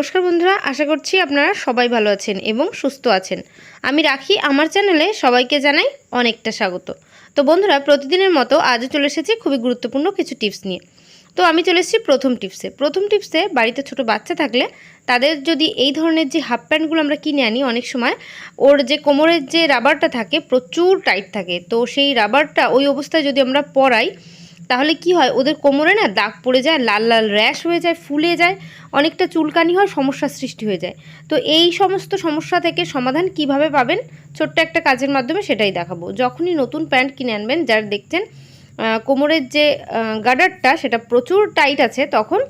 নমস্কার বন্ধুরা, আশা করছি আপনারা সবাই ভালো আছেন এবং সুস্থ আছেন। আমি রাখি, আমার চ্যানেলে সবাইকে জানাই অনেকটা স্বাগত। তো বন্ধুরা, প্রতিদিনের মতো আজও চলে এসেছি খুবই গুরুত্বপূর্ণ কিছু টিপস নিয়ে। তো আমি চলে এসেছি প্রথম টিপসে। প্রথম টিপসে, বাড়িতে ছোট বাচ্চা থাকলে তাদের যদি এই ধরনের যে হাফ প্যান্টগুলো আমরা কিনে আনি অনেক সময়, ওর যে কোমরের যে রাবারটা থাকে প্রচুর টাইট থাকে। তো সেই রাবারটা ওই অবস্থায় যদি আমরা পরাই তাহলে কি হয়? ওদের কোমরে না দাগ পড়ে যায়, লাল লাল র্যাশ হয়ে যায়, ফুলে যায়, অনেকটা চুলকানি হয়, সমস্যার সৃষ্টি হয়ে যায়। তো এই সমস্ত সমস্যা থেকে সমাধান কীভাবে পাবেন? ছোট্ট একটা কাজের মাধ্যমে সেটাই দেখাবো। যখনই নতুন প্যান্ট কিনে আনবেন, যার দেখছেন কোমরের যে গার্ডারটা সেটা প্রচুর টাইট আছে, তখন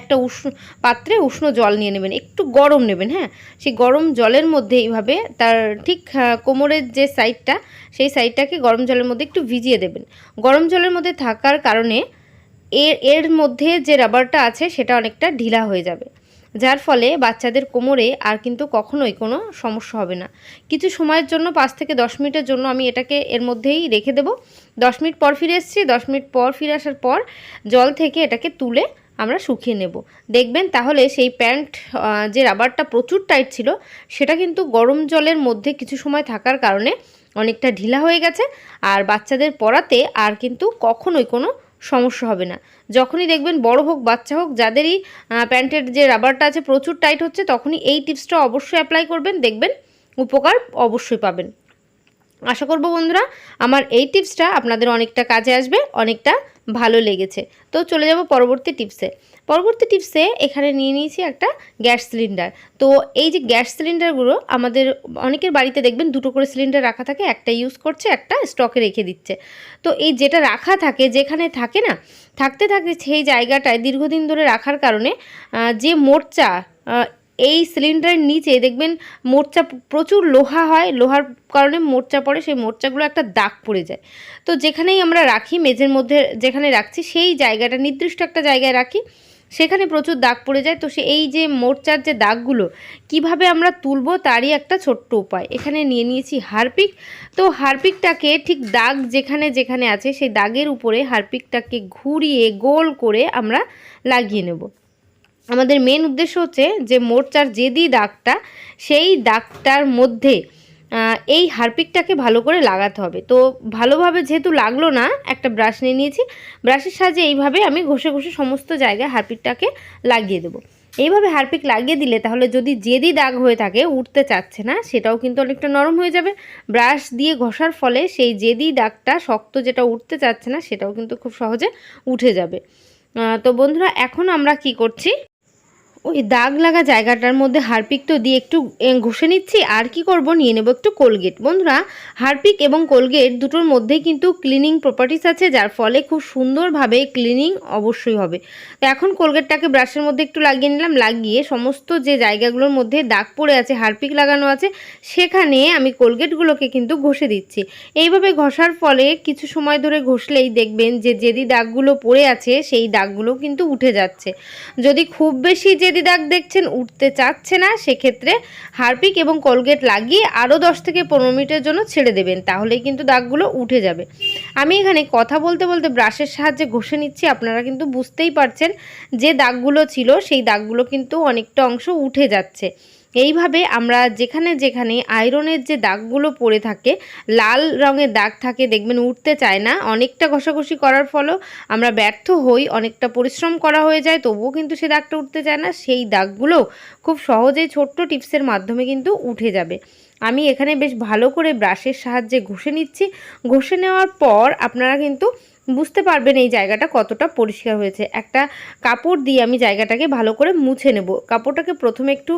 একটা উষ্ণ পাত্রে উষ্ণ জল নিয়ে নেবেন, একটু গরম নেবেন হ্যাঁ? সেই গরম জলের মধ্যে এইভাবে তার ঠিক কোমরের যে সাইডটা সেই সাইডটাকে গরম জলের মধ্যে একটু ভিজিয়ে দেবেন। গরম জলের মধ্যে থাকার কারণে এর এর মধ্যে যে রাবারটা আছে সেটা অনেকটা ঢিলা হয়ে যাবে। যার ফলে বাচ্চাদের কোমরে আর কিন্তু কখনোই কোনো সমস্যা হবে না। কিছু সময়ের জন্য, পাঁচ থেকে দশ মিনিটের জন্য আমি এটাকে এর মধ্যেই রেখে দেবো। দশ মিনিট পর ফিরে এসেছি, দশ মিনিট পর ফিরে আসার পর জল থেকে এটাকে তুলে আমরা শুকিয়ে নেব। দেখবেন তাহলে সেই প্যান্ট যে রাবারটা প্রচুর টাইট ছিল, সেটা কিন্তু গরম জলের মধ্যে কিছু সময় থাকার কারণে অনেকটা ঢিলা হয়ে গেছে আর বাচ্চাদের পরাতে আর কিন্তু কখনোই কোনো সমস্যা হবে না। যখনই দেখবেন বড় হোক, বাচ্চা হোক, যাদেরই প্যান্টের যে রাবারটা আছে প্রচুর টাইট হচ্ছে, তখনই এই টিপসটা অবশ্যই অ্যাপ্লাই করবেন, দেখবেন উপকার অবশ্যই পাবেন। আশা করব বন্ধুরা, আমার এই টিপসটা আপনাদের অনেকটা কাজে আসবে, অনেকটা ভালো লেগেছে। তো চলে যাব পরবর্তী টিপসে পরবর্তী টিপসে এখানে নিয়ে নিয়েছি একটা গ্যাস সিলিন্ডার। তো এই যে গ্যাস সিলিন্ডারগুলো আমাদের অনেকের বাড়িতে দেখবেন দুটো করে সিলিন্ডার রাখা থাকে, একটা ইউজ করছে, একটা স্টকে রেখে দিচ্ছে। তো এই যেটা রাখা থাকে, যেখানে থাকে না, থাকতে থাকতে সেই জায়গাটায় দীর্ঘদিন ধরে রাখার কারণে যে মোর্চা এই সিলিন্ডারের নিচে দেখবেন মোর্চা প্রচুর লোহা হয়, লোহার কারণে মোর্চা পড়ে, সেই মোর্চাগুলো একটা দাগ পড়ে যায়। তো যেখানেই আমরা রাখি, মেঝের মধ্যে যেখানে রাখছি, সেই জায়গাটা, নির্দিষ্ট একটা জায়গায় রাখি, সেখানে প্রচুর দাগ পড়ে যায়। তো সে এই যে মোর্চার যে দাগগুলো, কীভাবে আমরা তুলবো তারই একটা ছোট্ট উপায়। এখানে নিয়ে নিয়েছি হারপিক। তো হারপিকটাকে ঠিক দাগ যেখানে যেখানে আছে, সেই দাগের উপরে হারপিকটাকে ঘুরিয়ে গোল করে আমরা লাগিয়ে নেব। আমাদের মেন উদ্দেশ্য হচ্ছে যে মোর্চার যেদি দাগটা, সেই দাগটার মধ্যে এই হারপিকটাকে ভালো করে লাগাতে হবে। তো ভালোভাবে যেহেতু লাগল না, একটা ব্রাশ নিয়ে নিয়েছি ব্রাশের সাহায্যে এইভাবে আমি ঘষে ঘষে সমস্ত জায়গায় হারপিকটাকে লাগিয়ে দেবো। এইভাবে হারপিক লাগিয়ে দিলে তাহলে যদি জেদি দাগ হয়ে থাকে, উঠতে চাচ্ছে না, সেটাও কিন্তু অনেকটা নরম হয়ে যাবে। ব্রাশ দিয়ে ঘষার ফলে সেই জেদি দাগটা শক্ত যেটা উঠতে চাচ্ছে না, সেটাও কিন্তু খুব সহজে উঠে যাবে। তো বন্ধুরা, এখন আমরা কি করছি? ওই দাগ লাগা জায়গাটার মধ্যে হারপিক তো দিয়ে একটু ঘষে নিচ্ছি, আর কি করব? নিয়ে নেব একটু কোলগেট। বন্ধুরা, হারপিক এবং কোলগেট দুটোর মধ্যেই কিন্তু ক্লিনিং প্রপার্টিস আছে, যার ফলে খুব সুন্দরভাবে ক্লিনিং অবশ্যই হবে। তো এখন কোলগেটটাকে ব্রাশের মধ্যে একটু লাগিয়ে নিলাম, লাগিয়ে সমস্ত যে জায়গাগুলোর মধ্যে দাগ পড়ে আছে, হারপিক লাগানো আছে, সেখানে আমি কোলগেটগুলোকে কিন্তু ঘষে দিচ্ছি। এইভাবে ঘষার ফলে কিছু সময় ধরে ঘষলেই দেখবেন যে যেদি দাগগুলো পড়ে আছে, সেই দাগগুলো কিন্তু উঠে যাচ্ছে। যদি খুব বেশি যেদি দাগ দেখছেন, উঠতে চাচ্ছে না, সেক্ষেত্রে হারপিক এবং কোলগেট লাগিয়ে আরও দশ থেকে পনেরো মিনিটের জন্য ছেড়ে দেবেন, তাহলেই কিন্তু দাগগুলো উঠে যাবে। আমি এখানে কথা বলতে বলতে ব্রাশের সাহায্যে ঘষে নিচ্ছি, আপনারা কিন্তু বুঝতেই পারছেন যে দাগগুলো ছিল, সেই দাগগুলো কিন্তু অনেকটা অংশ উঠে যাচ্ছে। এইভাবে আমরা যেখানে যেখানে আয়রনের যে দাগগুলো পড়ে থাকে, লাল রঙের দাগ থাকে, দেখবেন উঠতে চায় না। অনেকটা ঘষাঘষি করার ফলেও আমরা ব্যর্থ হই, অনেকটা পরিশ্রম করা হয়ে যায়, তবুও কিন্তু সে দাগটা উঠতে চায় না। সেই দাগগুলো খুব সহজেই ছোট্ট টিপসের মাধ্যমে কিন্তু উঠে যাবে। আমি এখানে বেশ ভালো করে ব্রাশের সাহায্যে ঘষে নিচ্ছি। ঘষে নেওয়ার পর আপনারা কিন্তু বুঝতে পারবেন এই জায়গাটা কতটা পরিষ্কার হয়েছে। একটা কাপড় দিয়ে আমি জায়গাটাকে ভালো করে মুছে নেব। কাপড়টাকে প্রথমে একটু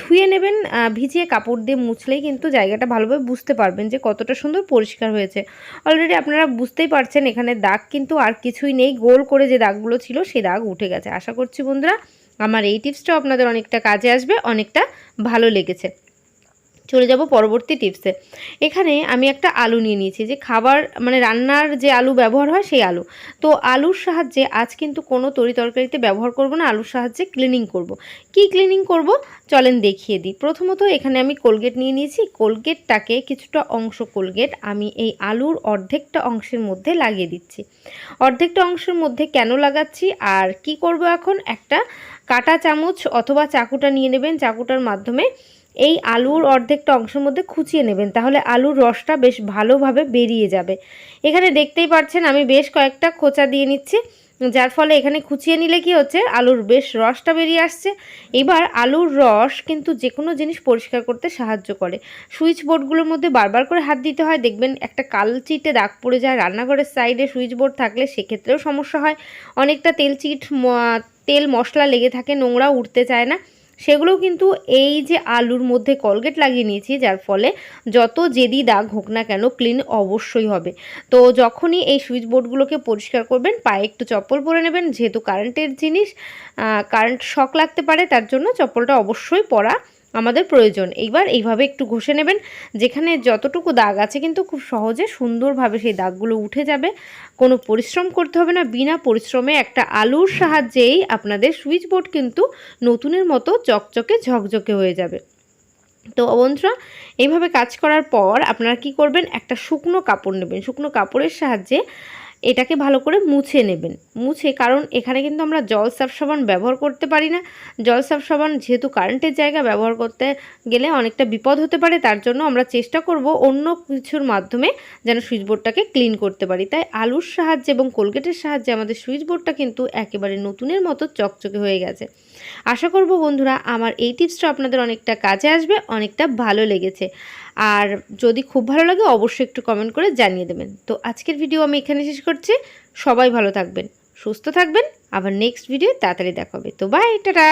ধুয়ে নেবেন ভিজিয়ে কাপড় দিয়ে মুছলেই কিন্তু জায়গাটা ভালোভাবে বুঝতে পারবেন যে কতটা সুন্দর পরিষ্কার হয়েছে। অলরেডি আপনারা বুঝতেই পারছেন এখানে দাগ কিন্তু আর কিছুই নেই। গোল করে যে দাগগুলো ছিল সেই দাগ উঠে গেছে। আশা করছি বন্ধুরা, আমার এই টিপসটাও আপনাদের অনেকটা কাজে আসবে, অনেকটা ভালো লেগেছে। চলে যাব পরবর্তী টিপসে এখানে আমি একটা আলু নিয়ে নিয়েছি, যে খাবার মানে রান্নার যে আলু ব্যবহার হয় সেই আলু। তো আলুর সাহায্যে আজ কিন্তু কোনো তরি তরকারিতে ব্যবহার করব না, আলুর সাহায্যে ক্লিনিং করব। কি ক্লিনিং করব? চলেন দেখিয়ে দিই। প্রথমত এখানে আমি কোলগেট নিয়ে নিয়েছি। কোলগেটটাকে কিছুটা অংশ কোলগেট আমি এই আলুর অর্ধেকটা অংশের মধ্যে লাগিয়ে দিচ্ছি। অর্ধেকটা অংশের মধ্যে কেন লাগাচ্ছি আর কি করব এখন? একটা কাটা চামচ অথবা চাকুটা নিয়ে নেবেন। চাকুটার মাধ্যমে এই আলুর অর্ধেকটা অংশের মধ্যে খুঁচিয়ে নেবেন, তাহলে আলুর রসটা বেশ ভালোভাবে বেরিয়ে যাবে। এখানে দেখতেই পাচ্ছেন, আমি বেশ কয়েকটা খোঁচা দিয়ে নিচ্ছি, যার ফলে এখানে খুঁচিয়ে নিলে কি হচ্ছে, আলুর বেশ রসটা বেরিয়ে আসছে। এবার আলুর রস কিন্তু যে কোনো জিনিস পরিষ্কার করতে সাহায্য করে। সুইচ বোর্ডগুলোর মধ্যে বারবার করে হাত দিতে হয়, দেখবেন একটা কালচিটে দাগ পড়ে যায়, রান্নাঘরের সাইডে সুইচ বোর্ড থাকলে সেক্ষেত্রেও সমস্যা হয়। অনেকটা তেলচিট তেল মশলা লেগে থাকে, নোংরা উঠতে চায় না। সেগুলোও কিন্তু এই যে আলুর মধ্যে কলগেট লাগিয়ে নিয়েছি, যার ফলে যত জেদি দাগ হোক না কেন ক্লিন অবশ্যই হবে। তো যখনই এই সুইচ বোর্ডগুলোকে পরিষ্কার করবেন, পায়ে একটু চপ্পল পরে নেবেন, যেহেতু কারেন্টের জিনিস কারেন্ট শক লাগতে পারে, তার জন্য চপ্পলটা অবশ্যই পরা আমাদের প্রয়োজন। এইবার এইভাবে একটু ঘষে নেবেন, যেখানে যতটুকু দাগ আছে কিন্তু খুব সহজে সুন্দরভাবে সেই দাগগুলো উঠে যাবে। কোনো পরিশ্রম করতে হবে না, বিনা পরিশ্রমে একটা আলুর সাহায্যেই আপনাদের সুইচ বোর্ড কিন্তু নতুনের মতো চকচকে ঝকঝকে হয়ে যাবে। তো বন্ধুরা, এইভাবে কাজ করার পর আপনারা কি করবেন? একটা শুকনো কাপড় নেবেন। শুকনো কাপড়ের সাহায্যে এটাকে ভালো করে মুছে নেবেন। মুছে, কারণ এখানে কিন্তু আমরা জল সাফ সাবান ব্যবহার করতে পারি না। জল সাফ সাবান যেহেতু কারেন্টের জায়গা ব্যবহার করতে গেলে অনেকটা বিপদ হতে পারে, তার জন্য আমরা চেষ্টা করব অন্য কিছুর মাধ্যমে যেন সুইচ বোর্ডটাকে ক্লিন করতে পারি। তাই আলুর সাহায্যে এবং কোলগেটের সাহায্যে আমাদের সুইচ বোর্ডটা কিন্তু একেবারে নতুনের মতো চকচকে হয়ে গেছে। আশা করব বন্ধুরা আমার এই টিপসটা আপনাদের অনেকটা কাজে আসবে, অনেকটা ভালো লেগেছে। আর যদি খুব ভালো লাগে অবশ্যই একটু কমেন্ট করে জানিয়ে দেবেন। তো আজকের ভিডিও আমি এখানে শেষ করছি। সবাই ভালো থাকবেন, সুস্থ থাকবেন। আবার নেক্সট ভিডিও তাড়াতাড়ি দেখাবে তো বাই টাটা!